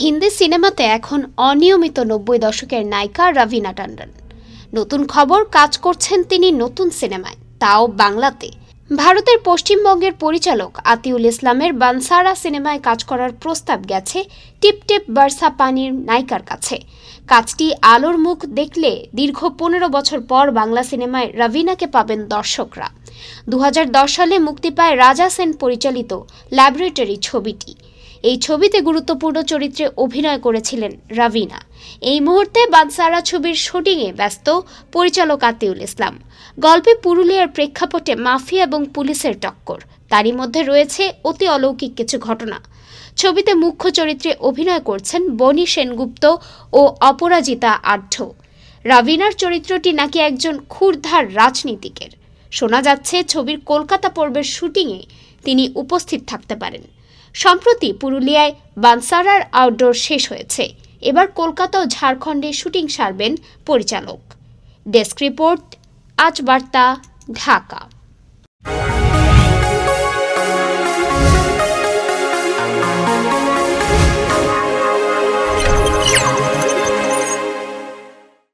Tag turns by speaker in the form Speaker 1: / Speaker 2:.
Speaker 1: হিন্দি সিনেমাতে এখন অনিয়মিত নব্বই দশকের নায়িকা রবিনা টান্ডন নতুন খবর, কাজ করছেন তিনি নতুন সিনেমায়, তাও বাংলাতে। ভারতের পশ্চিমবঙ্গের পরিচালক আতিউল ইসলামের বানসারা সিনেমায় কাজ করার প্রস্তাব গেছে টিপ টিপ বার্সা পানির নায়িকার কাছে। কাজটি আলোর মুখ দেখলে দীর্ঘ পনেরো বছর পর বাংলা সিনেমায় রবিনাকে পাবেন দর্শকরা। দু হাজার দশ সালে মুক্তি পায় রাজা সেন পরিচালিত ল্যাবরেটরি ছবিটি। এই ছবিতে গুরুত্বপূর্ণ চরিত্রে অভিনয় করেছিলেন রাভিনা। এই মুহূর্তে বানসারা ছবির শুটিংয়ে ব্যস্ত পরিচালক আতিউল ইসলাম। গল্পে পুরুলিয়ার প্রেক্ষাপটে মাফিয়া এবং পুলিশের টক্কর। তারই মধ্যে রয়েছে অতি অলৌকিক কিছু ঘটনা। ছবিতে মুখ্য চরিত্রে অভিনয় করছেন বনি সেনগুপ্ত ও অপরাজিতা আঢ্য। রাভিনার চরিত্রটি নাকি একজন ক্ষুরধার রাজনীতিকের। শোনা যাচ্ছে ছবির কলকাতা পর্বের শুটিংয়ে তিনি উপস্থিত থাকতে পারেন। সম্প্রতি পুরুলিয়ায় বানসারার আউটডোর শেষ হয়েছে। এবার কলকাতা ও ঝাড়খণ্ডে শুটিং সারবেন পরিচালক। ডেস্ক রিপোর্ট আজ বার্তা, ঢাকা।